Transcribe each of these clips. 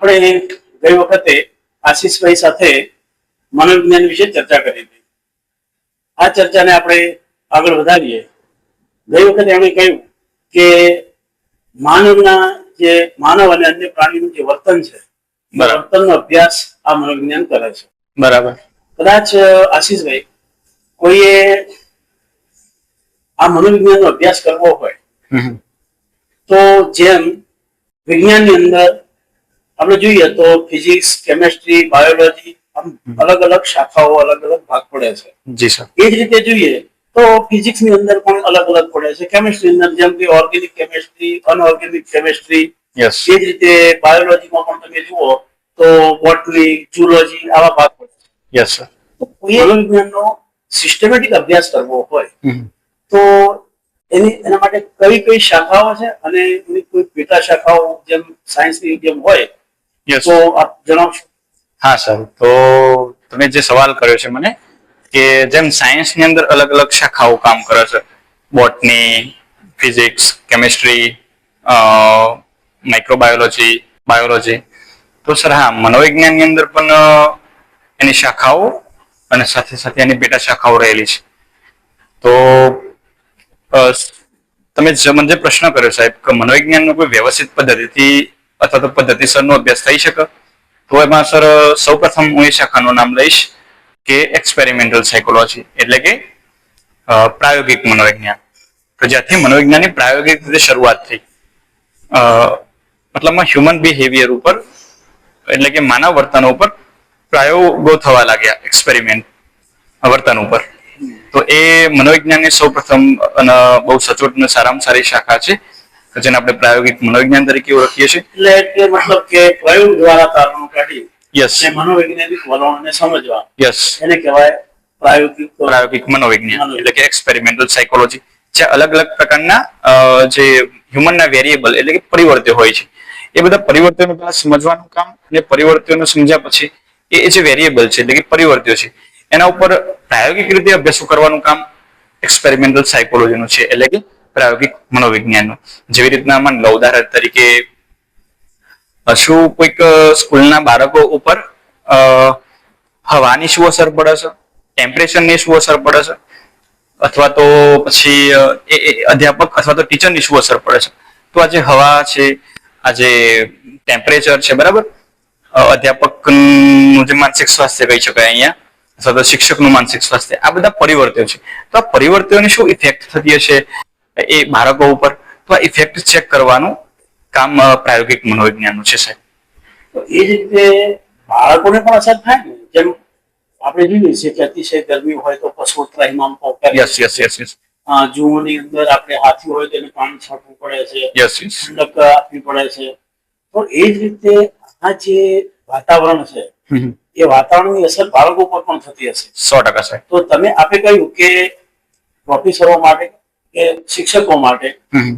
આપણે ગઈ વખતે આશીષભાઈ સાથે મનોવિજ્ઞાન વિશે ચર્ચા કરી હતી. આ ચર્ચાને આપણે આગળ વધારીએ. ગઈ વખતે એમણે કહ્યું કે માનવના જે માનવ અને અન્ય પ્રાણીનું જે વર્તન છે. વર્તનનો અભ્યાસ આ મનોવિજ્ઞાન કરે છે. બરાબર. કદાચ આશીષભાઈ કોઈએ આ મનોવિજ્ઞાનનો અભ્યાસ કરવો હોય તો જેમ વિજ્ઞાનની અંદર આપણે જોઈએ તો ફિઝિક્સ કેમેસ્ટ્રી બાયોલોજી આમ અલગ અલગ શાખાઓ અલગ અલગ ભાગ પડે છે. જી સર. એ જ રીતે જોઈએ તો ફિઝિક્સની અંદર પણ અલગ અલગ પડે છે. કેમેસ્ટ્રી અંદર જેમ કે ઓર્ગેનિક કેમેસ્ટ્રી અનઓર્ગેનિક કેમેસ્ટ્રી એ જ રીતે બાયોલોજીમાં પણ તમે જુઓ તો બોટની જુલોજી આવા ભાગ પડે છે. યસ સર તો કોઈ મનોવિજ્ઞાનનો સિસ્ટમેટિક અભ્યાસ કરવો હોય તો એની એના માટે કઈ કઈ શાખાઓ છે અને એની કોઈ પેટા શાખાઓ જેમ સાયન્સની જેમ હોય તો આપ જણાવશો? હા સર. તો તમે જે સવાલ કર્યો છે મને કે જેમ સાયન્સની અંદર અલગ અલગ શાખાઓ કામ કરે છે botany physics chemistry microbiology biology તો સર હા મનોવિજ્ઞાનની અંદર પણ એની શાખાઓ અને સાથે સાથે એની પેટા શાખાઓ રહેલી છે. તો તમે જે મને જે પ્રશ્ન કર્યો સાહેબ કે મનોવિજ્ઞાનનો કોઈ વ્યવસ્થિત પદ્ધતિથી અથવા તો પદ્ધતિસરનો અભ્યાસ થઈ શકે. તો એમાં સર, સૌપ્રથમ હું એ શાખાનું નામ લઈશ કે એક્સપેરિમેન્ટલ સાયકોલોજી એટલે કે પ્રાયોગિક મનોવિજ્ઞાન. તો જ્યાંથી મનોવિજ્ઞાનની પ્રાયોગિક રીતે શરૂઆત થઈ. મતલબમાં હ્યુમન બિહેવિયર ઉપર, એટલે કે માનવ વર્તન ઉપર પ્રયોગો થવા લાગ્યા એક્સપેરિમેન્ટ વર્તન ઉપર. તો એ મનોવિજ્ઞાનની સૌપ્રથમ અને બહુ સચોટ અને સારામાં સારી શાખા છે. જેને આપણે પ્રાયોગિક મનોવિજ્ઞાન તરીકે ઓળખીએ છીએ. એટલે કે મતલબ કે પ્રયોગ દ્વારા તારણો કાઢી યસ અને મનોવૈજ્ઞાનિક વલણોને સમજવા. યસ એને કહેવાય પ્રાયોગિક પ્રાયોગિક મનોવિજ્ઞાન. એટલે કે એક્સપેરિમેન્ટલ સાયકોલોજી જે અલગ અલગ પ્રકારના જે હ્યુમનના વેરિયેબલ એટલે કે પરિવર્ત્યો હોય છે. એ બધા પરિવર્તનો પહેલા સમજવાનું કામ અને પરિવર્તનો સમજ્યા પછી એ જે વેરિયેબલ છે એટલે કે પરિવર્ત્યો છે. એના ઉપર પ્રાયોગિક રીતે અભ્યાસો કરવાનું કામ એક્સપેરિમેન્ટલ સાયકોલોજીનું છે. એટલે કે પ્રાયોગિક મનોવિજ્ઞાનનું. જેવી રીતના લો ઉદાહરણ તરીકે શું કોઈક સ્કૂલના બાળકો ઉપર હવાની શું અસર પડે છે? ટેમ્પરેચરની શું અસર પડે છે? અથવા તો પછી એ અધ્યાપક અથવા તો ટીચરની શું અસર પડે છે? તો આ જે હવા છે, આ જે ટેમ્પરેચર છે, બરાબર? અધ્યાપકનું જે માનસિક સ્વાસ્થ્ય કહી શકાય અહીંયા, અથવા તો શિક્ષકનું માનસિક સ્વાસ્થ્ય, આ બધા પરિવર્તન છે. તો આ પરિવર્તનોની શું ઇફેક્ટ થતી હશે? એ બાળકો ઉપર તો આ ઇફેક્ટ ચેક કરવાનું કામ પ્રાયોગિક મનોવિજ્ઞાનનું છે સાહેબ. તો એ જ રીતે બાળકોને પણ અસર થાય ને? જેમ આપણે જોઈએ છીએ કે અતિશય ગરમી હોય તો પશુ ત્રાહિમામ યસ યસ યસ યસ જૂની અંદર આપણે હાથી હોય તો એને પાણી છાંટવું પડે છે. યસ યસ ઠંડક આપવી પડે છે. તો એ જ રીતે આ જે વાતાવરણ છે એ વાતાવરણની અસર બાળકો પર પણ થતી હશે. સો ટકા સાહેબ. તો તમે આપે કહ્યું કે પ્રોફેસરો માટે કે શિક્ષકો માટે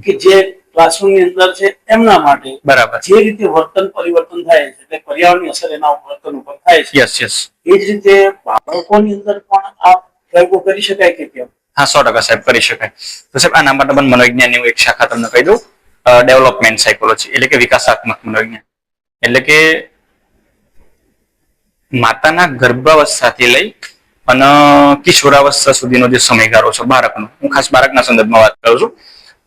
કે જે ક્લાસરૂમની અંદર છે એમના માટે બરાબર. જે રીતે વર્તન પરિવર્તન થાય છે એટલે પર્યાવરણની અસર એના વર્તન ઉપર થાય છે. યસ યસ એ જ રીતે બાળકોની અંદર પણ આ પ્રયોગો કરી શકાય કે કેમ? હા સો ટકા સાહેબ કરી શકાય. તો સાહેબ આના માટે પણ મનોવિજ્ઞાનની એક શાખા તમને કહી દઉં. ડેવલપમેન્ટ સાયકોલોજી એટલે કે વિકાસાત્મક મનોવિજ્ઞાન. એટલે કે માતાના ગર્ભાવસ્થાથી લઈ અને કિશોરાવસ્થા સુધીનો જે સમયગાળો છે, બાળકનો. હું ખાસ બાળકના સંદર્ભમાં વાત કરું છું.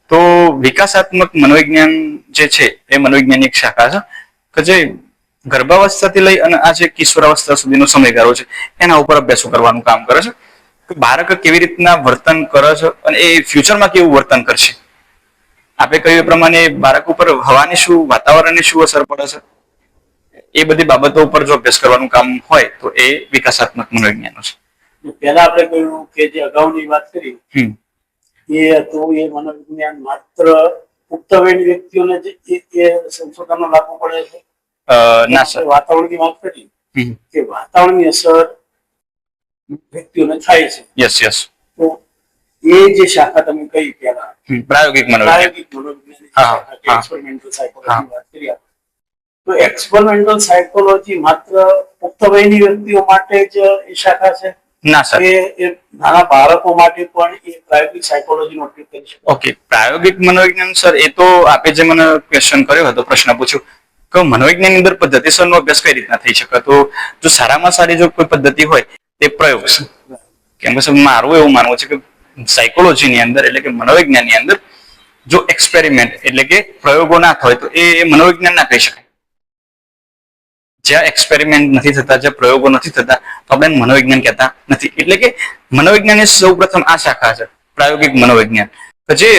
તો વિકાસાત્મક મનોવિજ્ઞાન જે છે, એ મનોવિજ્ઞાનની એક શાખા છે કે જે ગર્ભાવસ્થાથી લઈ અને આ જે કિશોરાવસ્થા સુધીનો સમયગાળો છે, એના ઉપર અભ્યાસો કરવાનું કામ કરે છે. કે બાળક કેવી રીતના વર્તન કરે છે અને એ ફ્યુચરમાં કેવું વર્તન કરશે? આપણે કહ્યું એ પ્રમાણે બાળક ઉપર હવાની શું, વાતાવરણની શું અસર પડે છે? એ બધી બાબતો ઉપર જો અભ્યાસ કરવાનું કામ હોય તો એ વિકાસાત્મક મનોવિજ્ઞાનો છે. પહેલા આપણે કહ્યું કે જે અગાઉની વાત કરી એ હતું એ મનોવિજ્ઞાન માત્ર પુખ્ત વયની વ્યક્તિઓને જ સંશોધનો લાગુ પડે છે? ના સર. વાતાવરણની વાત કરી કે વાતાવરણની અસર વ્યક્તિઓને થાય છે. Yes yes. તો એ જે શાખા તમે કહી પેલા પ્રાયોગિક મનોવિજ્ઞાન. પ્રાયોગિક વાત કરી તો એક્સપેરિમેન્ટલ સાયકોલોજી માત્ર પુખ્ત વયની વ્યક્તિઓ માટે જ એ શાખા છે? ના સર એ નાના બાળકો માટે પણ એ પ્રાયોગિક ઉપયોગ કરી શકે ઓકે પ્રાયોગિક મનોવિજ્ઞાન સર એ તો આપે જે મને ક્વેશ્ચન કર્યો હતો પ્રશ્ન પૂછ્યો. કે મનોવિજ્ઞાનની અંદર પદ્ધતિસરનો અભ્યાસ કઈ રીતના થઈ શકે? તો જો સારામાં સારી જો કોઈ પદ્ધતિ હોય તે પ્રયોગ છે કેમ કે સર મારું એવું માનવું છે કે સાયકોલોજીની અંદર એટલે કે મનોવિજ્ઞાનની અંદર જો એક્સપેરિમેન્ટ એટલે કે પ્રયોગો ના થાય તો એ એ મનોવિજ્ઞાન ના કહી શકાય. જ્યાં એક્સપેરિમેન્ટ નથી થતા જ્યાં પ્રયોગો નથી થતા તો આપણે મનોવિજ્ઞાન કહેતા નથી. એટલે કે મનોવિજ્ઞાન એ સૌ પ્રથમ આ શાખા છે પ્રાયોગિક મનોવિજ્ઞાન. જે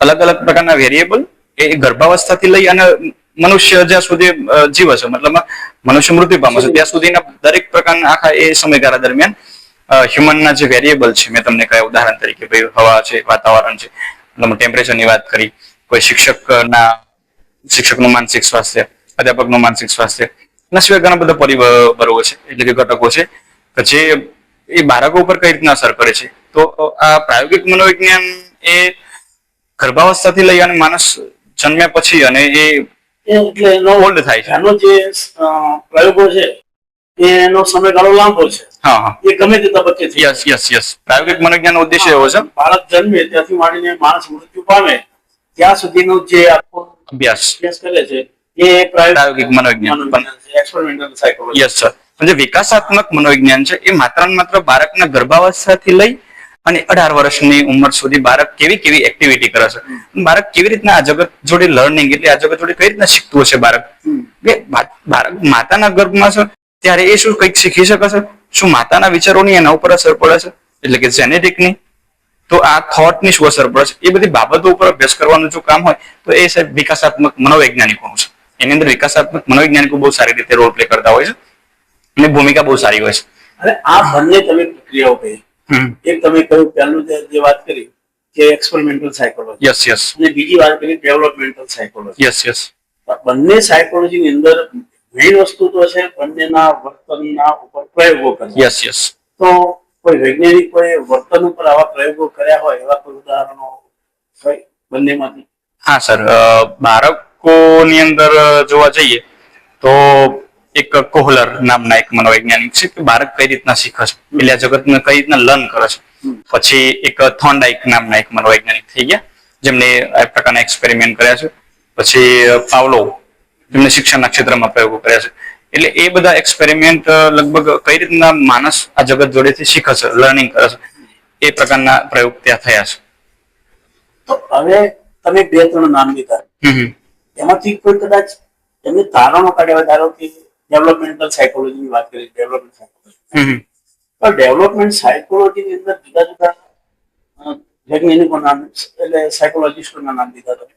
અલગ અલગ પ્રકારના વેરિયેબલ એ ગર્ભાવસ્થાથી લઈ અને મનુષ્ય જ્યાં સુધી જીવે છે મતલબ મનુષ્ય મૃત્યુ પામે છે ત્યાં સુધીના દરેક પ્રકારના આખા એ સમયગાળા દરમિયાન હ્યુમનના જે વેરિયેબલ છે મેં તમને કહ્યા ઉદાહરણ તરીકે ભાઈ હવા છે વાતાવરણ છે મતલબ ટેમ્પરેચરની વાત કરી કોઈ શિક્ષકના શિક્ષકનું માનસિક સ્વાસ્થ્ય અધ્યાપકનું માનસિક સ્વાસ્થ્ય એના સિવાય ઘણા બધા પરિબળો છે એટલે કે ઘટકો છે કે જે એ બાળકો ઉપર કઈ રીતના અસર કરે છે તો આ પ્રાયોગિક મનોવિજ્ઞાન એ ગર્ભાવસ્થાથી લઈ અને માણસ જન્મ્યા પછી અને એ એટલે એનો ઓલ્ડ થાય છે. આનો જે પ્રયોગો છે એનો સમયગાળો લાંબો છે. હા હા. એ ગમે તે તબક્કે યસ યસ યસ પ્રાયોગિક મનોજ્ઞાનનો ઉદ્દેશ્ય એવો છે. બાળક જન્મે ત્યાંથી માંડીને માણસ મૃત્યુ પામે ત્યાં સુધીનો જે આખો અભ્યાસ. કરે છે. એ પ્રાયોગિક પ્રાયોગિક મનોવિજ્ઞાન. મનોવિજ્ઞાન છે એક્સપેરિમેન્ટલ સાયકોલોજી યસ સર જે વિકાસાત્મક મનોવિજ્ઞાન છે એ માત્ર ને માત્ર બાળકના ગર્ભાવસ્થાથી લઈ અને અઢાર વર્ષની ઉંમર સુધી બાળક કેવી કેવી એક્ટિવિટી કરે છે? બાળક કેવી રીતના આ જગત જોડે લર્નિંગ એટલે આ જગત જોડે કઈ રીતના શીખતું હશે બાળક? કે બાળક માતાના ગર્ભમાં છે ત્યારે એ શું કંઈક શીખી શકે છે? શું માતાના વિચારોની એના ઉપર અસર પડે છે? એટલે કે જેનેટિકની તો આ થોટની શું અસર પડે છે? એ બધી બાબતો ઉપર અભ્યાસ કરવાનું જો કામ હોય તો એ સાહેબ વિકાસાત્મક મનોવૈજ્ઞાનિકોનું છે. એની અંદર વિકાસાત્મક મનોવૈજ્ઞાનિકો બહુ સારી રીતે રોલ પ્લે કરતા હોય છે અને ભૂમિકા બહુ સારી હોય છે. અને આ બંને તમે પ્રક્રિયાઓ કહી. એક તમે કહ્યું પહેલું જે વાત કરી કે એક્સપેરિમેન્ટલ સાયકોલોજી યસ યસ અને બીજી વાત કરી ડેવલપમેન્ટલ સાયકોલોજી યસ યસ બંને સાયકોલોજીની અંદર મેઇન વસ્તુ તો છે બંનેના વર્તનના ઉપર પ્રયોગો કરવા યસ યસ તો કોઈ વૈજ્ઞાનિકોએ વર્તન ઉપર આવા પ્રયોગો કર્યા હોય એવા કોઈ ઉદાહરણો હોય બંનેમાંથી? હા સર. બાળકોની અંદર જોવા જઈએ તો એક કોહલર નામના એક મનોવૈજ્ઞાનિક છે કે બાળક કઈ રીતના શીખે છે? પેલા જગતને કઈ રીતના લર્ન કરે છે? પછી એક થોન્ડાઇક નામના એક મનોવૈજ્ઞાનિક થઈ ગયા જેમને આ પ્રકારના એક્સપેરિમેન્ટ કર્યા છે. પછી પાવલો જેમને શિક્ષણના ક્ષેત્રમાં પ્રયોગો કર્યા છે. એટલે એ બધા એક્સપેરિમેન્ટ લગભગ કઈ રીતના માણસ આ જગત જોડેથી શીખે છે લર્નિંગ કરે છે એ પ્રકારના પ્રયોગ ત્યાં થયા છે તો હવે તમે બે ત્રણ નામ લીધા. એમાંથી કોઈ કદાચ એમને તારણો કાઢ્યા ધારો કે ડેવલપમેન્ટલ સાયકોલોજીની વાત કરી ડેવલપમેન્ટ સાયકોલોજી. તો ડેવલપમેન્ટ સાયકોલોજીની અંદર જુદા જુદા વૈજ્ઞાનિકો નામ એટલે સાયકોલોજીસ્ટોના નામ લીધા તમે.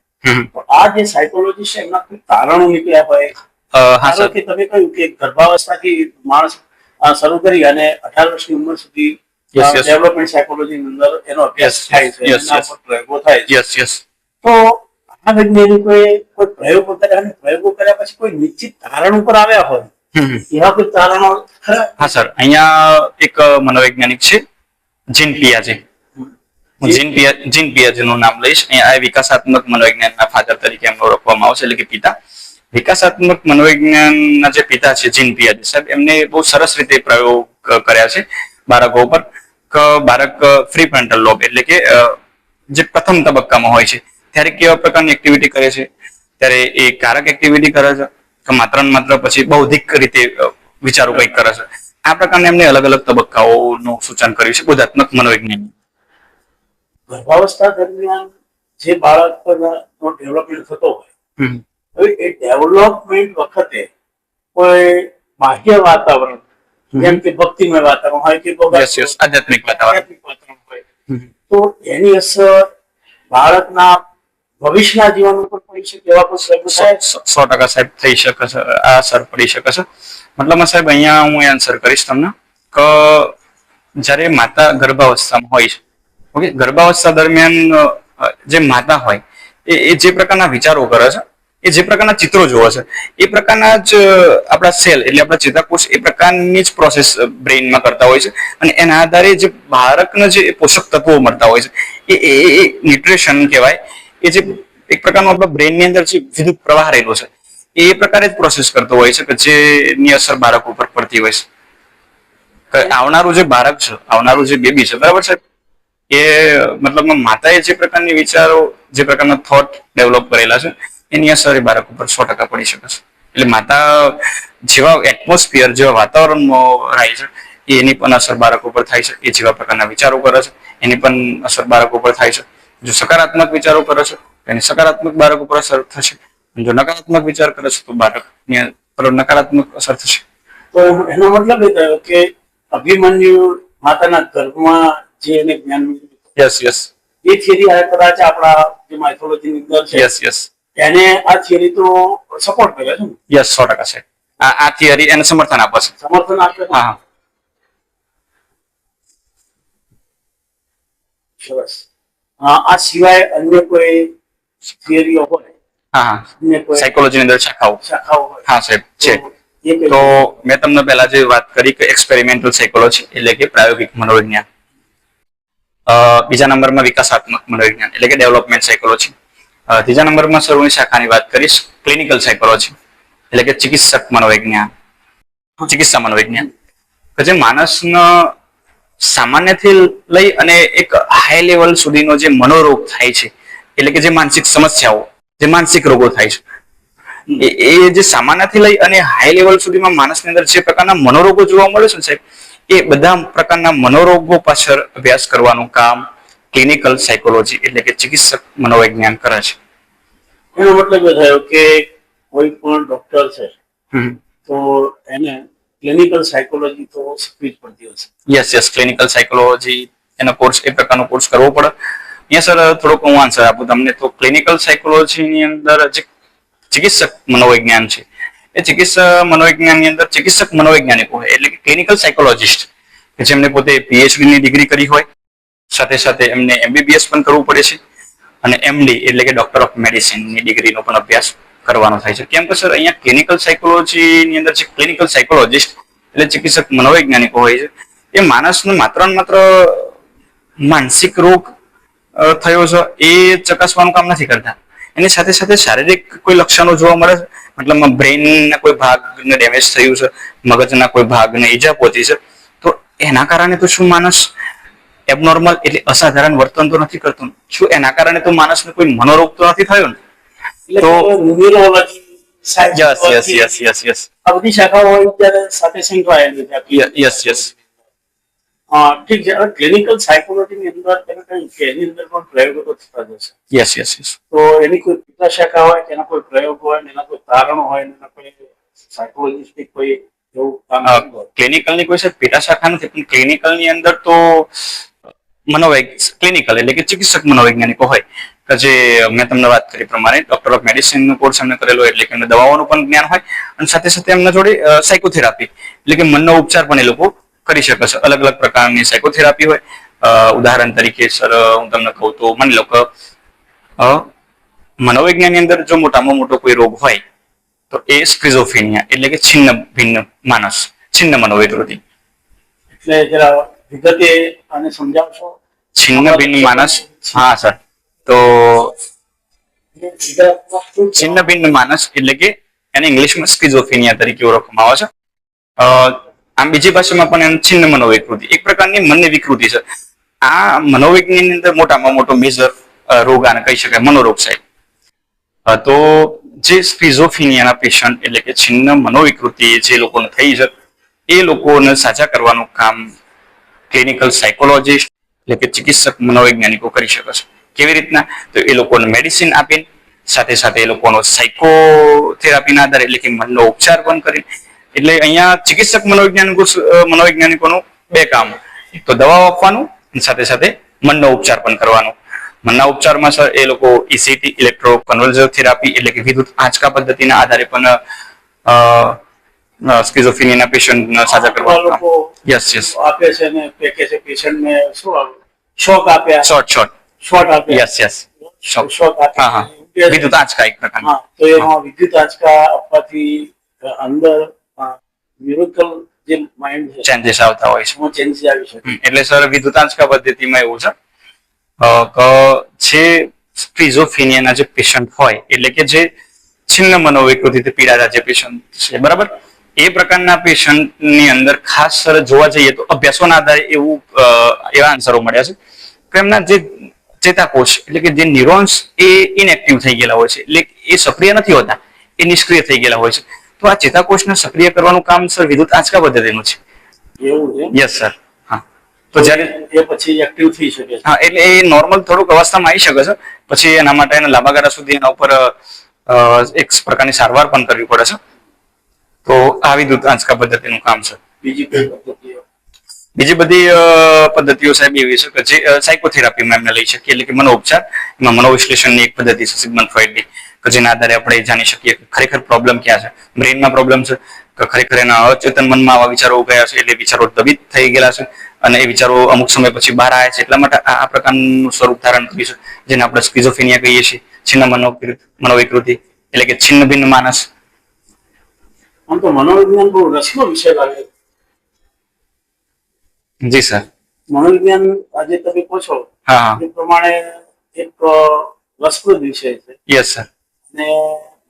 તો આ જે સાયકોલોજી છે એમના કોઈ તારણો નીકળ્યા હોય હા સર. કે તમે કહ્યું કે ગર્ભાવસ્થાથી માણસ શરૂ કરી અને અઢાર વર્ષની ઉંમર સુધી. ડેવલપમેન્ટ સાયકોલોજી અંદર એનો અભ્યાસ થાય છે એના પર પ્રયોગો થાય યસ યસ તો આ વૈજ્ઞાનિકોએ કોઈ પ્રયોગો કર્યા અને પ્રયોગો કર્યા પછી કોઈ નિશ્ચિત તારણ ઉપર આવ્યા હોય? એવા કોઈ તારણો હા સર. અહીંયા એક મનોવૈજ્ઞાનિક છે જીન પિયાજે. જીન પિયા જીન પિયાજેનું નામ લઈશ. અહીંયા આ વિકાસાત્મક મનોવિજ્ઞાનના ફાધર તરીકે એમને ઓળખવામાં આવશે એટલે કે પિતા. વિકાસાત્મક મનોવિજ્ઞાનના જે પિતા છે જીન પિયાજે સાહેબ એમને બહુ સરસ રીતે પ્રયોગ કર્યા છે બાળકો ઉપર. કે બાળક ફ્રી ફ્રન્ટલ લોબ એટલે કે જે પ્રથમ તબક્કામાં હોય છે. ત્યારે કેવા પ્રકારની એક્ટિવિટી કરે છે? ત્યારે એ કારક એક્ટિવિટી કરે છે કે માત્ર ને માત્ર પછી બૌદ્ધિક રીતે વિચારો કંઈક કરે છે. આ પ્રકારના એમને અલગ અલગ તબક્કાઓનું સૂચન કર્યું છે બોધાત્મક મનોવિજ્ઞાન. ગર્ભાવસ્થા દરમિયાન જે બાળકનો ડેવલપમેન્ટ થતો હોય હવે એ ડેવલપમેન્ટ વખતે કોઈ બાહ્ય વાતાવરણ જેમ કે ભક્તિમય વાતાવરણ હોય કે આધ્યાત્મિક વાતાવરણ. હોય. તો એની અસર બાળકના ભવિષ્યના જીવન ઉપર પડી શકે એવા કોઈ સાહેબ? સો ટકા સાહેબ થઈ શકે છે આ અસર પડી શકે છે. મતલબમાં સાહેબ અહીંયા હું આન્સર કરીશ તમને કે જ્યારે માતા ગર્ભાવસ્થામાં હોય છે ઓકે ગર્ભાવસ્થા દરમિયાન જે માતા હોય એ જે પ્રકારના વિચારો કરે છે એ જે પ્રકારના ચિત્રો જોવે છે, એ પ્રકારના જ આપણા સેલ એટલે આપણા ચેતાકોષ એ પ્રકારની જ પ્રોસેસ બ્રેઇનમાં કરતા હોય છે અને એના આધારે જે બાળકને જે પોષક તત્વો મળતા હોય છે, એ એ ન્યુટ્રિશન કહેવાય. એ જે એક પ્રકારનો આપણા બ્રેઇનની અંદર જે વિદ્યુત પ્રવાહ રહેલો છે, એ પ્રકારે જ પ્રોસેસ કરતો હોય છે કે જેની અસર બાળક ઉપર પડતી હોય છે. આવનારું જે બાળક છે, આવનારું જે બેબી છે, બરાબર છે? એ મતલબ માતાએ જે પ્રકારની વિચારો, જે પ્રકારના થોટ ડેવલપ કરેલા છે એની અસર એ બાળક ઉપર સો ટકા પડી શકે છે. એટલે માતા જેવા એટમોસ્ફિયર જેવા વાતાવરણમાં રહે છે એ એની પણ અસર બાળક ઉપર થાય છે. એ જેવા પ્રકારના વિચારો કરે છે એની પણ અસર બાળક ઉપર થાય છે. જો સકારાત્મક વિચારો કરે છે તો એની સકારાત્મક બાળક ઉપર અસર થશે. જો નકારાત્મક વિચાર કરે છે તો બાળકની પર નકારાત્મક અસર થશે. તો એનો મતલબ એ થયો કે અભિમન્યુ માતાના ગર્ભમાં જે એને જ્ઞાન મળ્યું. યસ યસ એ થિયરી આ કદાચ આપણા જે માઇથોલોજીની અંદર છે. યસ યસ એને આ થિયરી તો સપોર્ટ કરે છે યસ સો ટકા છે. આ થિયરી એને સમર્થન આપે છે. સમર્થન આપે હા હા. સરસ. આ સિવાય અન્ય કોઈ થિયરીઓ હોય? હા કોઈ અંદર શાખાઓ. શાખાઓ હા સાહેબ છે. તો મેં તમને પહેલા જે વાત કરી કે એક્સપેરિમેન્ટલ સાયકોલોજી એટલે કે પ્રાયોગિક મનોવિજ્ઞાન. બીજા નંબરમાં વિકાસાત્મક મનોવિજ્ઞાન એટલે કે ડેવલપમેન્ટ સાયકોલોજી ત્રીજા નંબરમાં સર્વની શાખાની વાત કરીશ. ક્લિનિકલ સાયકોલોજી એટલે કે ચિકિત્સક મનોવિજ્ઞાન. ચિકિત્સા મનોવિજ્ઞાન? કે જે માણસનો સામાન્યથી લઈ અને એક હાઈ લેવલ સુધીનો જે મનોરોગ થાય છે, એટલે કે જે માનસિક સમસ્યાઓ, જે માનસિક રોગો થાય છે, એ જે સામાન્યથી લઈ અને હાઈ લેવલ સુધીમાં માણસની અંદર જે પ્રકારના મનોરોગો જોવા મળે છે સાહેબ, એ બધા પ્રકારના મનોરોગો પાછળ અભ્યાસ કરવાનું કામ ક્લિનિકલ સાયકોલોજી એટલે કે ચિકિત્સક મનોવૈજ્ઞાન કરે છે. એનો મતલબ એ થયો કે કોઈ પણ ડોક્ટર છે તો એને ક્લિનિકલ સાયકોલોજી તો શીખવી જ પડતી હશે યસ યસ ક્લિનિકલ સાયકોલોજી એનો કોર્સ એ પ્રકારનો કોર્સ કરવો પડે. અહીંયા સર થોડોક હું આન્સર આપું તમને. તો ક્લિનિકલ સાયકોલોજીની અંદર જે ચિકિત્સક મનોવૈજ્ઞાન છે એ ચિકિત્સક મનોવિજ્ઞાનની અંદર ચિકિત્સક મનોવૈજ્ઞાનિકો હોય એટલે કે ક્લિનિકલ સાયકોલોજીસ્ટ કે જેમને પોતે PhD ની ડિગ્રી કરી હોય. સાથે સાથે એમને એમબીબીએસ પણ કરવું પડે છે. અને એમડી એટલે કે ડોક્ટર ઓફ મેડિસિનની ડિગ્રીનો પણ અભ્યાસ કરવાનો થાય છે. કેમ કે સર, અહીંયા ક્લિનિકલ સાયકોલોજીની અંદર જે ક્લિનિકલ સાયકોલોજીસ્ટ એટલે ચિકિત્સક મનોવૈજ્ઞાનિકો હોય છે, એ માણસને માત્ર ને માત્ર માનસિક રોગ થયો છે, એ ચકાસવાનું કામ નથી કરતા. એની સાથે સાથે શારીરિક કોઈ લક્ષણો જોવા મળે છે, મતલબ બ્રેઇનના કોઈ ભાગને ડેમેજ થયું છે, મગજના કોઈ ભાગને ઈજા પહોંચી છે, તો એના કારણે તો શું માણસ એબનોર્મલ એટલે અસાધારણ વર્તન તો નથી કરતું. શું એના કારણે તો માણસને કોઈ મનોરોગ તો નથી થયો ને? એટલે તો- yes yes yes yes yes આ બધી શાખાઓ હોય ત્યારે સાથે સંકળાયેલી છે. યસ યસ ઠીક છે. હવે ક્લિનિકલ સાયકોલોજી ની અંદર તમે કહ્યું કે એની અંદર પણ પ્રયોગો તો થતા જશે યસ યસ યસ તો એની કોઈ પેટા શાખા હોય કે એના કોઈ પ્રયોગ હોય ને એના કોઈ તારણો હોય ને એના કોઈ સાયકોલોજીસ્ટિક કોઈ કરતું હોય. કોઈ પેટા શાખા નથી પણ ક્લિનિકલની અંદર તો મનોવૈજ્ઞ ક્લિનિકલ એટલે કે ચિકિત્સક મનોવૈજ્ઞાનિકો હોય. કે જે, મેં તમને વાત કરી પ્રમાણે ડોક્ટર ઓફ મેડિસિન નો કોર્સ એમને કરેલો એટલે કે એમને દવાઓનું પણ જ્ઞાન હોય. અને સાથે સાથે એમના જોડે સાયકોથેરાપી એટલે કે મનનો ઉપચાર પણ એ લોકો કરી શકે છે. અલગ અલગ પ્રકારની સાયકોથેરાપી હોય. ઉદાહરણ તરીકે સર, હું તમને કહું તો માની લો કે મનોવિજ્ઞાનની અંદર જો મોટામાં મોટો કોઈ રોગ હોય, તો એ સ્ક્રિઝોફેનિયા એટલે કે છિન્ન, ભિન્ન માનસ છિન્ન મનોવિકૃતિ. એટલે જરા વિગતે આને સમજાવશો? છિન્ન ભિન્ન માનસ હા સર તો છિન્નભિન્ન માનસ એટલે કે એને ઇંગ્લિશમાં સ્કિઝોફેનિયા તરીકે ઓળખવામાં આવે છે. આમ બીજી ભાષામાં પણ એને છિન્ન મનોવિકૃતિ. એક પ્રકારની મનની વિકૃતિ છે. આ મનોવિજ્ઞાનની અંદર મોટામાં મોટો મેજર રોગ આને કહી શકાય મનોરોગ સાહેબ. તો જે સ્કિઝોફેનિયાના પેશન્ટ એટલે કે છિન્ન મનોવિકૃતિ જે લોકોને થઈ છે એ લોકોને સાજા કરવાનું કામ ક્લિનિકલ સાયકોલોજીસ્ટ એટલે કે ચિકિત્સક મનોવૈજ્ઞાનિકો કરી શકે છે. કેવી રીતના? તો એ લોકોને મેડિસિન આપીને, સાથે સાથે એ લોકોનો સાયકોથેરાપીના આધારે એટલે કે મનનો ઉપચાર પણ કરી એટલે અહીંયા ચિકિત્સક મનોવૈજ્ઞાનિકો, મનોવૈજ્ઞાનિકોનું બે કામ. એક તો દવાઓ આપવાનું સાથે સાથે મનનો ઉપચાર પણ કરવાનો. મનના ઉપચારમાં સર, એ લોકો ઇસીટી ઇલેક્ટ્રો કન્વલ્ઝિવ થેરાપી એટલે કે વિદ્યુત આંચકા પદ્ધતિના આધારે પણ સ્કિઝોફિનિયાના પેશન્ટને સાજા કરવા. લોકો યસ યસ આપે છે ને પેકે છે પેશન્ટ ને શું આવે? શોક આપ્યા શોર્ટ શોર્ટ શોટ આપ્યા યસ યસ શોક શોક હા હા. વિદ્યુત આંચકા એક પ્રકારની. હા તો એમાં વિદ્યુત આંચકા આપવાથી અંદર ન્યુરોકલ જે માઇન્ડ છે ચેન્જીસ આવતા હોય છે. હું ચેન્જીસ આવી શકે. એટલે સર વિદ્યુત આંચકા પદ્ધતિમાં એવું છે અ, કે જે સ્કિઝોફ્રેનિયાના જે પેશન્ટ હોય એટલે કે જે છિન્ન મનોવિકૃતિથી પીડાતા જે પેશન્ટ છે બરાબર? એ પ્રકારના પેશન્ટની અંદર ખાસ સર જોવા જઈએ તો અભ્યાસોના આધારે એવું એવા આન્સરો મળ્યા છે. કે એમના જે ચેતાકોષ એટલે કે જે ન્યુરોન્સ એ ઇનએક્ટિવ થઈ ગયેલા હોય છે. એટલે એ સક્રિય નથી હોતા એ નિષ્ક્રિય થઈ ગયેલા હોય છે. તો આ ચેતાકોષને સક્રિય કરવાનું કામ સર વિદ્યુત આંચકા પદ્ધતિનું છે. એવું યસ સર હા. તો જ્યારે એ પછી એક્ટિવ થઈ શકે છે. હા એટલે એ નોર્મલ થોડુંક અવસ્થામાં આવી શકે છે. પછી એના માટે એના લાંબા ગાળા સુધી એના ઉપર એક પ્રકારની સારવાર પણ કરવી પડે છે. તો આવી દૂતાંશકા પદ્ધતિનું કામ છે. બીજી કોઈ પદ્ધતિઓ? બીજી બધી પદ્ધતિઓ સાહેબ એવી છે કે જે સાયકોથેરાપીમાં એમને લઈ શકીએ. એટલે કે મનોઉપચાર એમાં મનોવિશ્લેષણની એક પદ્ધતિ છે સિગ્મન્ડ ફ્રોઈડની કે જેના આધારે આપણે જાણી શકીએ કે ખરેખર પ્રોબ્લેમ ક્યાં છે. બ્રેઇનમાં પ્રોબ્લેમ છે કે ખરેખર એના અચેતન મનમાં આવા વિચારો ગયા છે એટલે વિચારો દબિત થઈ ગયેલા છે અને એ વિચારો અમુક સમય પછી બહાર આવે છે. એટલા માટે આ પ્રકારનું સ્વરૂપ ધારણ કર્યું છે જેને આપણે સ્કિઝોફેનિયા કહીએ છીએ છિન્ન મનોવિકૃતિ એટલે કે છિન્ન ભિન્ન માનસ. આમ તો મનોવિજ્ઞાન બહુ રસનો વિષય લાગે. જી સર. મનોવિજ્ઞાન આજે તમે કહો છો એ પ્રમાણે એક રસપ્રદ વિષય છે. Yes sir. અને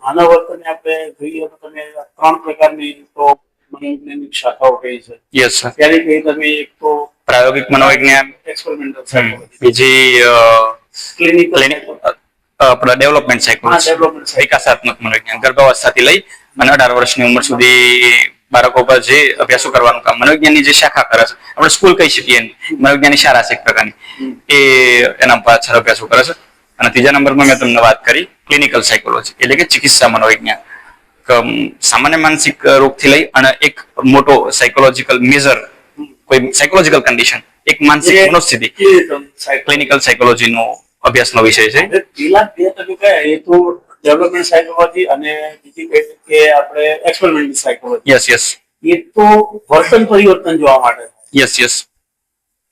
માનવ વર્તન આપણે જોઈએ તો તમે ત્રણ પ્રકારની તો મનોવૈજ્ઞાનિક શાખાઓ કહી છે. Yes sir. ત્યારે કહી તમે એક તો પ્રાયોગિક મનોવિજ્ઞાન એક્સપેરિમેન્ટલ બીજી ક્લિનિકલ ક્લિનિક ડેવલપમેન્ટ સાયકોલોજી. વિકાસાત્મક મનોવિજ્ઞાન ગર્ભાવસ્થાથી લઈ અને અઢાર વર્ષની ઉંમર સુધી બાળકો પર જે અભ્યાસો કરવાનું કામ મનોવિજ્ઞાનની જે શાખા કરે છે આપણે સ્કૂલ કહી શકીએ. મનોવિજ્ઞાનની શાળા છે એક પ્રકારની એ એના પાછળ અભ્યાસો કરે છે અને ત્રીજા નંબરમાં મેં તમને વાત કરી ક્લિનિકલ સાયકોલોજી એટલે કે ચિકિત્સા મનોવિજ્ઞાન સામાન્ય માનસિક રોગથી લઈ અને એક મોટો સાયકોલોજીકલ મેજર કોઈ સાયકોલોજીકલ કન્ડિશન એક માનસિક મનોસ્થિતિ. ક્લિનિકલ સાયકોલોજીનો અભ્યાસનો વિષય છે પેલા બે તમે કયા એ તો ડેવલપમેન્ટ સાયકોલોજી અને બીજી કઈ કે આપણે એક્સપેરિમેન્ટ સાયકોલોજી યસ યસ એ તો વર્તન પરિવર્તન જોવા માટે યસ યસ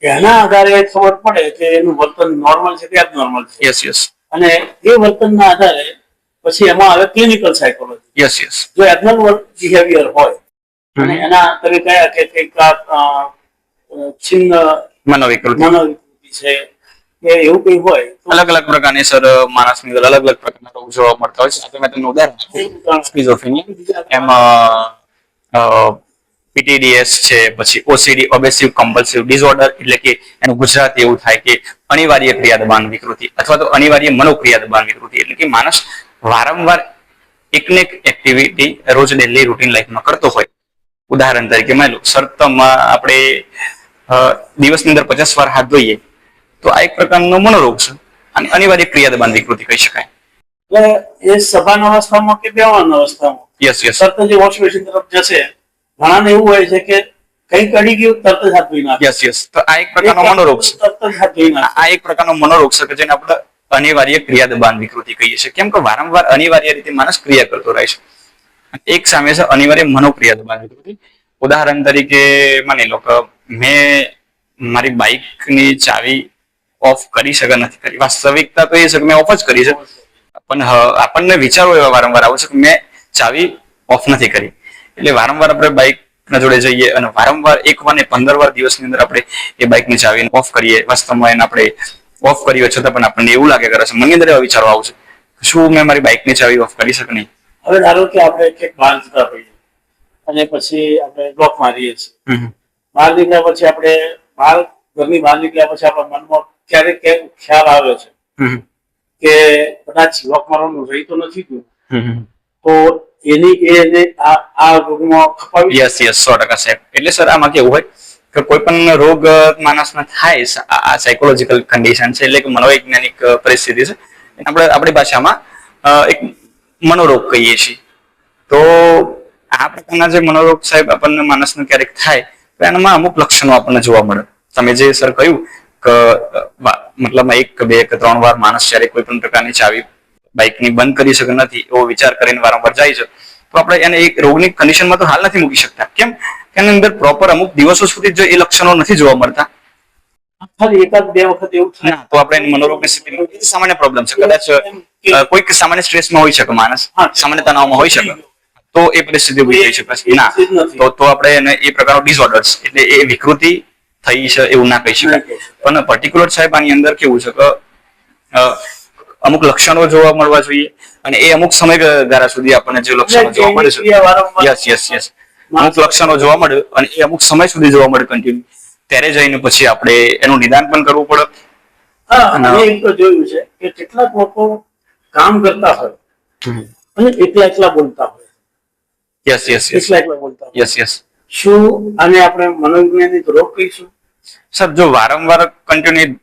એના આધારે ખબર પડે કે એનું વર્તન નોર્મલ છે કે નોર્મલ છે. યસ યસ અને એ વર્તનના આધારે પછી એમાં આવે ક્લિનિકલ સાયકોલોજી યસ યસ જો એબનોર્મલ બિહેવિયર હોય અને એના તમે કયા કે કંઈક છિન્ન મનોવિકૃતિ મનોવિકૃતિ છે કે એવું કઈ હોય અલગ અલગ પ્રકારની સર માણસની અંદર અલગ અલગ પ્રકારના રોગ જોવા મળતા હોય છે. મેં તમને ઉદાહરણ સ્કિઝોફ્રેનિયા એમાં પીટીડીએસ છે પછી ઓસીડી ઓબેસિવ કમ્પલ્સિવ ડિસઓર્ડર એટલે કે એનું ગુજરાતી એવું થાય કે અનિવાર્ય ક્રિયાદબાન વિકૃતિ અથવા તો અનિવાર્ય મનોક્રિયાદબાન વિકૃતિ એટલે કે માણસ વારંવાર એકને એક એક્ટિવિટી રોજ ડેલી રૂટીન લાઈફમાં કરતો હોય. ઉદાહરણ તરીકે માની લો સર્તમાં આપણે દિવસની અંદર પચાસ વાર હાથ ધોઈએ. તો આ એક પ્રકારનો મનોરોગ છે. અને અનિવાર્ય ક્રિયા દબાણ વિકૃતિ કહી શકાય. એટલે એ સભાન અવસ્થામાં કે બેવાન અવસ્થામાં? યસ યસ તરત જ વોશ બેસિન તરફ જશે. ઘણાને એવું હોય છે કે કંઈક અડી ગયું તરત જ હાથ ધોઈ નાખે. યસ યસ તો આ એક પ્રકારનો મનોરોગ છે. તરત જ હાથ ધોઈ નાખે. આ એક પ્રકારનો મનોરોગ છે કે જેને આપણે અનિવાર્ય ક્રિયા દબાણ વિકૃતિ કહીએ છીએ. કેમ કે વારંવાર અનિવાર્ય રીતે માણસ ક્રિયા કરતો રહે છે. એક સામે છે અનિવાર્ય મનોક્રિયા દબાણ વિકૃતિ ઉદાહરણ તરીકે માની લો કે મેં મારી બાઇકની ચાવી ઓફ કરી શકે નથી કરી. વાસ્તવિકતા તો એ છે કે મેં ઓફ જ કરી છે. પણ આપણને વિચારો એવા વારંવાર આવે છે કે મેં ચાવી ઓફ નથી કરી. એટલે વારંવાર આપણે બાઇક ના જોડે જઈએ અને વારંવાર એક વાર ને પંદર વાર દિવસની અંદર આપણે એ બાઇકની ચાવી ઓફ કરીએ. વાસ્તવમાં એને આપણે ઓફ કરીએ છતાં પણ આપણને એવું લાગે કરે છે. મનની અંદર એવા વિચારો આવશે શું મેં મારી બાઇકની ચાવી ઓફ કરી શકે નહીં? હવે ધારો કે આપણે ક્યાંક બહાર જતા હોઈએ અને પછી આપણે બ્લોક મારીએ છીએ. બહાર નીકળ્યા પછી આપણે બહાર ઘરની બહાર નીકળ્યા પછી આપણા મનમાં ક્યારેક ક્યારેક ખ્યાલ આવે છે કે કદાચ બ્લોક મારવાનું રહી તો નથી ગયું. તો એની એને આ આ રોગમાં ખપાવી યસ યસ સો ટકા સાહેબ. એટલે સર આમાં કેવું હોય કે કોઈ પણ રોગ માણસને થાય આ સાયકોલોજીકલ કન્ડિશન છે એટલે કે મનોવૈજ્ઞાનિક પરિસ્થિતિ છે. આપણે આપણી ભાષામાં એક મનોરોગ કહીએ છીએ. તો આ પ્રકારના જે મનોરોગ સાહેબ આપણને માણસને ક્યારેક થાય તો એનામાં અમુક લક્ષણો આપણને જોવા મળે. તમે જે સર કહ્યું કે અ, મતલબ એક બે કે ત્રણ વાર માણસ જ્યારે કોઈ પણ પ્રકારની ચાવી બાઇકની બંધ કરી શકે નથી એવો વિચાર કરીને વારંવાર જાય છે તો આપણે એને એક રોગની કન્ડિશનમાં તો હાલ નથી મૂકી શકતા. કેમ? કે એની અંદર પ્રોપર અમુક દિવસો સુધી જો એ લક્ષણો નથી જોવા મળતા. ખાલી એકાદ બે વખત એવું થાય. તો આપણે એની મનોરોગની સ્થિતિમાં સામાન્ય પ્રોબ્લેમ છે. કદાચ કોઈક સામાન્ય સ્ટ્રેસમાં હોઈ શકે માણસ. સામાન્ય તણાવમાં હોઈ શકે. તો એ પરિસ્થિતિ ઊભી થઈ શકે. ના એ જ નથી. તો તો આપણે એને એ પ્રકારનો ડિસઓર્ડર્સ એટલે એ વિકૃતિ થઈ છે એવું ના કહી શકાય. પણ પર્ટિક્યુલર સાહેબ આની અંદર કેવું છે કે અમુક લક્ષણો જોવા મળવા જોઈએ અને એ અમુક સમયગાળા સુધી આપણને જે લક્ષણો જોવા મળે છે. યસ યસ યસ અમુક લક્ષણો જોવા મળે અને એ અમુક સમય સુધી જોવા મળે કન્ટિન્યુ ત્યારે જઈને પછી આપણે એનું નિદાન પણ કરવું પડે. હા અને- તો જોયું છે કે કેટલાક લોકો કામ કરતા હોય અને એકલા એકલા બોલતા હોય. યસ યસ યસ એકલા એકલા બોલતા યસ યસ શું આને આપણે મનોવૈજ્ઞાનિક રોગ કહીશું? સર જો વારંવાર કન્ટિન્યુ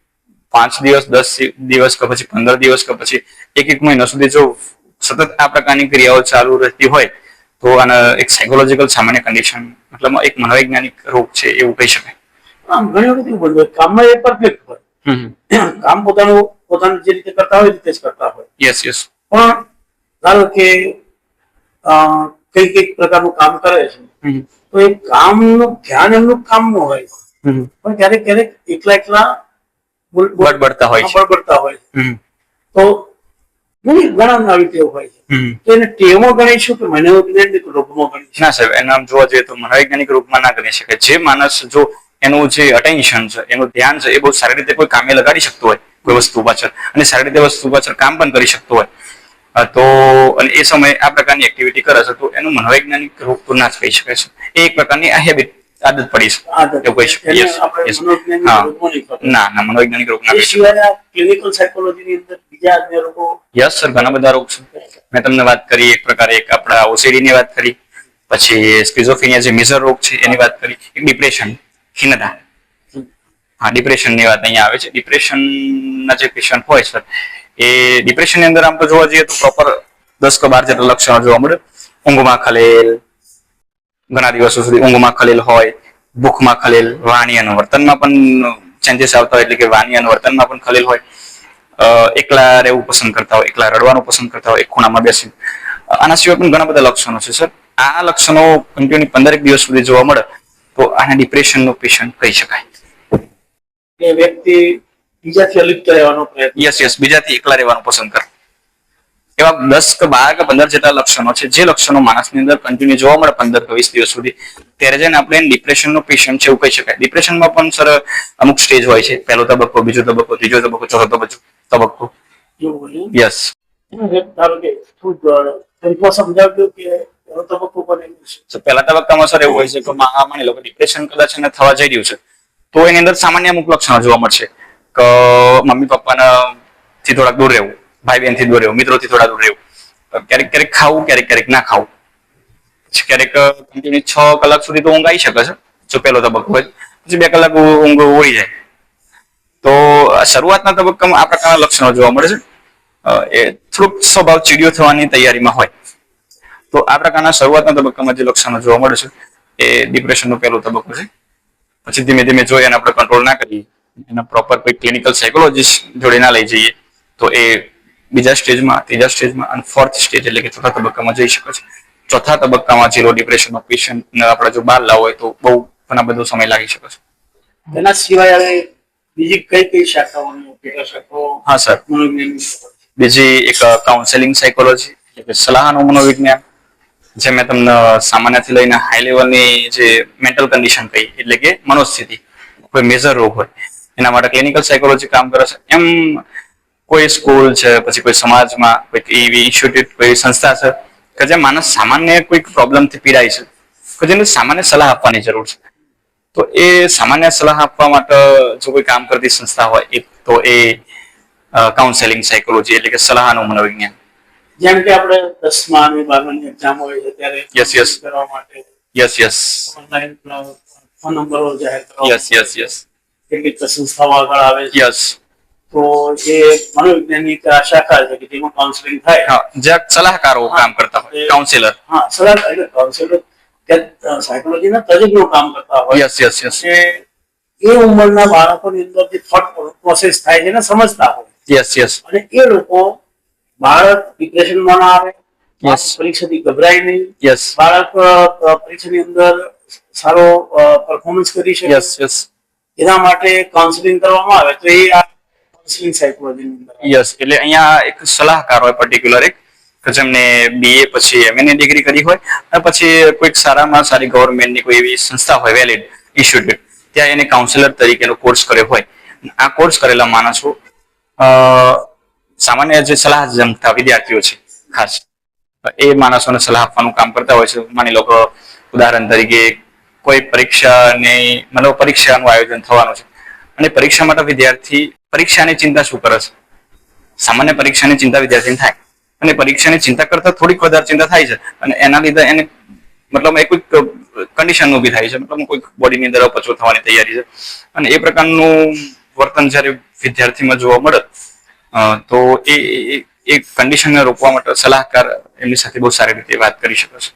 પાંચ દિવસ દસ દિવસ કે પછી પંદર દિવસ કે પછી એક એક મહિના સુધી જો સતત આ પ્રકારની ક્રિયાઓ ચાલુ રહેતી હોય તો આને એક સાયકોલોજીકલ સામાન્ય કન્ડિશન મતલબ એક મનોવૈજ્ઞાનિક રોગ છે એવું કહી શકાય. આમ ઘણી વખત એવું બનતું કામમાં એ પરફેક્ટ હોય. કામ પોતાનું પોતાનું જે રીતે કરતા હોય રીતે જ કરતા હોય. યસ યસ પણ ધારો કે કઈ કંઈક પ્રકારનું કામ કરે છે તો એ કામનું ધ્યાન એમનું કામનું હોય. પણ ક્યારેક ક્યારેક એકલા એકલા બળબડતા હોય છે. બળબડતા હોય તો ઘણી ઘણા આવી ટેવ હોય છે. તો એને ટેવમાં ગણીશું કે મનોવૈજ્ઞાનિક રૂપમાં ગણીશું ના સાહેબ એના આમ જોવા જઈએ તો મનોવૈજ્ઞાનિક રૂપમાં ના ગણી શકે જે માણસ જો એનું જે અટેન્શન છે એનું ધ્યાન છે એ બહુ સારી રીતે કોઈ કામે લગાડી શકતો હોય કોઈ વસ્તુ પાછળ. અને સારી રીતે વસ્તુ પાછળ કામ પણ કરી શકતો હોય. તો અને એ સમયે આ પ્રકારની એક્ટિવિટી કરે છે તો એનું મનોવૈજ્ઞાનિક રૂપ તો ના જ કહી શકે છે. એ એક પ્રકારની આ હેબિટ આદત પડી છે. એવું કહી. ના ના મનોવૈજ્ઞાનિક રોગ ના અંદર બીજા અન્ય રોગો યસ સર ઘણા બધા રોગ છે. મેં તમને વાત કરી એક પ્રકારે એક આપણા ઓસીડી ની વાત કરી પછી સ્કિઝોફ્રેનિયા જે મેજર રોગ છે એની વાત કરી એક ડિપ્રેશન ખિન્નતા હા ડિપ્રેશનની વાત અહીંયા આવે છે. ડિપ્રેશન ના જે પેશન્ટ હોય સર એ ડિપ્રેશનની અંદર આમ તો જોવા જઈએ તો પ્રોપર દસ કે બાર જેટલા લક્ષણો જોવા મળે. ઊંઘમાં ખલેલ ઘણા દિવસો સુધી ઊંઘમાં ખલેલ હોય ભૂખમાં ખલેલ વાણી અને વર્તનમાં પણ ચેન્જીસ આવતા હોય એટલે કે વાણી અને વર્તનમાં પણ ખલેલ હોય. એકલા રહેવું પસંદ કરતા હોય એકલા રડવાનું પસંદ કરતા હોય એક ખૂણામાં બેસી આના સિવાય પણ ઘણા બધા લક્ષણો છે સર. આ લક્ષણો કન્ટિન્યુ પંદરેક દિવસ સુધી જોવા મળે તો આને ડિપ્રેશનનો પેશન્ટ કહી શકાય. વ્યક્તિ બીજાથી અલિપ્ત રહેવાનો પ્રયત્ન યસ યસ બીજાથી એકલા રહેવાનું પસંદ કરે એવા દસ કે બાર કે પંદર જેટલા લક્ષણો છે જે લક્ષણો માણસની અંદર કન્ટિન્યુ જોવા મળે પંદર કે વીસ દિવસ સુધી ત્યારે જઈને આપણે ડિપ્રેશનનો પેશન્ટ છે એવું કહી શકાય. ડિપ્રેશનમાં પણ સર અમુક સ્ટેજ હોય છે. પહેલો તબક્કો બીજો તબક્કો ત્રીજો તબક્કો ચોથો તબક્કો. યસ પહેલા તબક્કામાં સર એવું હોય છે કે માની લો કે ડિપ્રેશન કદાચ એને થવા જઈ રહ્યું છે તો એની અંદર સામાન્ય અમુક લક્ષણો જોવા મળશે. કે મમ્મી પપ્પાના થી થોડાક દૂર રહેવું. ભાઈ બહેનથી દૂર રહેવું, મિત્રોથી થોડા દૂર રહેવું. ક્યારેક ક્યારેક ખાવું, ક્યારેક ક્યારેક ના ખાવું. ક્યારેક કન્ટિન્યુ છ કલાક સુધી તો ઊંઘ આવી શકે છે, જો પહેલો તબક્કો હોય. પછી બે કલાક ઊંઘ હોય જાય. તો શરૂઆતના તબક્કામાં આ પ્રકારના લક્ષણો જોવા મળે છે. એ થોડુંક સ્વભાવ ચીડિયો થવાની તૈયારીમાં હોય. તો આ પ્રકારના શરૂઆતના તબક્કામાં જે લક્ષણો જોવા મળે છે, એ ડિપ્રેશનનો પહેલો તબક્કો છે. પછી ધીમે ધીમે જો એને આપણે કંટ્રોલ ના કરીએ, એના પ્રોપર કોઈ ક્લિનિકલ સાયકોલોજીસ્ટ જોડે ના લઈ જઈએ, તો એ બીજા સ્ટેજમાં ત્રીજા સ્ટેજમાં અને ફોર્થ સ્ટેજ એટલે કે ચોથા તબક્કામાં જઈ શકે છે. ચોથા તબક્કામાં જીરો ડિપ્રેશનનો પેશન્ટ આપણે જો બહાર લાવો હોય તો બહુ ઘણા બધો સમય લાગી શકે છે. એના સિવાય હવે બીજી કઈ કઈ શાખાઓની શાખાઓ હા સર. બીજી એક કાઉન્સેલિંગ સાયકોલોજી એટલે કે સલાહનું મનોવિજ્ઞાન જે મેં તમને સામાન્યથી લઈને હાઈ લેવલની જે મેન્ટલ કન્ડિશન કહી એટલે કે મનોસ્થિતિ કોઈ મેજર રોગ હોય એના માટે ક્લિનિકલ સાયકોલોજી કામ કરે છે. એમ કોઈ સ્કૂલ છે પછી કોઈ સમાજમાં કોઈક એવી ઇન્સ્ટિટ્યૂટ કોઈ સંસ્થા છે કે જે માણસ સામાન્ય કોઈક પ્રોબ્લેમથી પીડાય છે કે જેને સામાન્ય સલાહ આપવાની જરૂર છે. તો એ સામાન્ય સલાહ આપવા માટે જો કોઈ કામ કરતી સંસ્થા હોય એ તો એ કાઉન્સેલિંગ સાયકોલોજી એટલે કે સલાહનું મનોવિજ્ઞાન. જેમ કે આપણે દસમા અને બારમાની એક્ઝામ હોય છે ત્યારે યસ યસ કરવા માટે યસ યસ ઓનલાઈન ફોન નંબરો જાહેર કરવા યસ યસ યસ કેટલીક સંસ્થાઓ આગળ આવે યસ તો એ મનોવૈજ્ઞાનિક શાખા છે કે જેમાં કાઉન્સેલિંગ થાય. જ્યાં સલાહકારો કામ કરતા હોય કાઉન્સિલર હા સલાહ એટલે કાઉન્સેલર સાયકોલોજીના તજજ્ઞો કામ કરતા હોય. યસ યસ યસ એ ઉંમરના બાળકોની અંદર જે થોટ પ્રોસેસ થાય છે એને સમજતા હોય. યસ યસ અને એ લોકો બાળક ડિપ્રેશનમાં ના આવે પરીક્ષાથી ગભરાય નહીં. યસ બાળક પરીક્ષાની અંદર સારો પરફોર્મન્સ કરી શકે. યસ યસ એના માટે કાઉન્સેલિંગ કરવામાં આવે. તો એ આ સાયકોલોજીની અંદર યસ એટલે અહીંયા એક સલાહકાર હોય પર્ટિક્યુલર એક, કે જેમને બીએ પછી એમએ ની ડિગ્રી કરી હોય, અને પછી કોઈક સારામાં સારી ગવર્મેન્ટની કોઈ એવી સંસ્થા હોય વેલિડ ઇન્સ્ટિટ્યૂટ ત્યાં એને કાઉન્સિલર તરીકેનો કોર્સ કર્યો હોય. આ કોર્સ કરેલા માણસો સામાન્ય જે સલાહ જમતા વિદ્યાર્થીઓ છે, ખાસ. એ માણસોને સલાહ આપવાનું કામ કરતા હોય છે. માની લો કે ઉદાહરણ તરીકે કોઈ પરીક્ષાની, મતલબ પરીક્ષાનું આયોજન થવાનું છે. અને પરીક્ષા માટે વિદ્યાર્થી પરીક્ષાની ચિંતા શું કરે છે? સામાન્ય પરીક્ષાની ચિંતા વિદ્યાર્થીને થાય. અને પરીક્ષાની ચિંતા કરતા થોડીક વધારે ચિંતા થાય છે. અને એના લીધે એને મતલબ એ કોઈક કન્ડિશન ઊભી થાય છે. મતલબ કોઈક બોડીની અંદર અપચો થવાની તૈયારી છે. અને એ પ્રકારનું વર્તન જ્યારે વિદ્યાર્થીમાં જોવા મળે તો એ એ- કન્ડિશનને રોકવા માટે સલાહકાર એમની સાથે બહુ સારી રીતે વાત કરી શકે છે.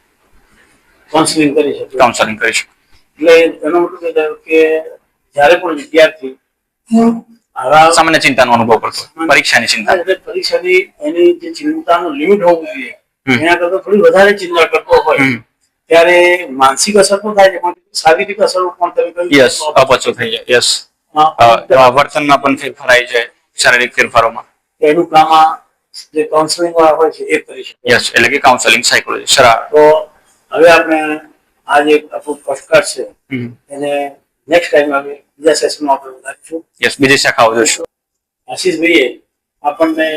કાઉન્સેલિંગ કરી શકે. કાઉન્સેલિંગ કરી શકે. એટલે એનો મતલબ કે જ્યારે પણ વિદ્યાર્થી સામાન્ય ચિંતાનો અનુભવ કરતો પરીક્ષાની ચિંતા. પરીક્ષાની એની જે ચિંતાનો લિમિટ હોવું જોઈએ. એના કરતા થોડી વધારે ચિંતા કરતો હોય ત્યારે માનસિક અસર પણ થાય છે પણ શારીરિક અસર પણ તમે કહ્યું યસ અપચો થઈ જાય. યસ વર્તનમાં પણ ફેરફાર આવી જાય શારીરિક ફેરફારોમાં. એનું કામ આ જે કાઉન્સેલિંગ વાળા હોય છે એ કરી શકે. યસ એટલે કે કાઉન્સેલિંગ સાયકોલોજી સર તો હવે આપણે આ જે આપણું પોસ્ટકાર્ડ છે એને નેક્સ્ટ ટાઈમ હવે બીજા સેશનમાં આપણે વધારીશું યસ બીજી શાખાઓ જોઈશું. આશીષભાઈએ આપણને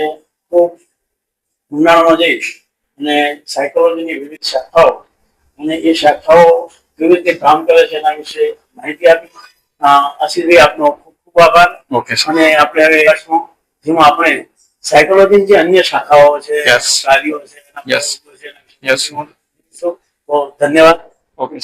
ખૂબ ઊંડાણમાં જઈશ અને સાયકોલોજીની વિવિધ શાખાઓ અને એ શાખાઓ કેવી રીતે કામ કરે છે એના વિશે માહિતી આપી. આશીષભાઈ આપનો ખૂબ ખૂબ આભાર. ઓકે અને આપણે હવે જેમાં આપણે સાયકોલોજી જે અન્ય શાખાઓ છે કાર્યો છે યસ. શીખીશું. તો ધન્યવાદ. ઓકે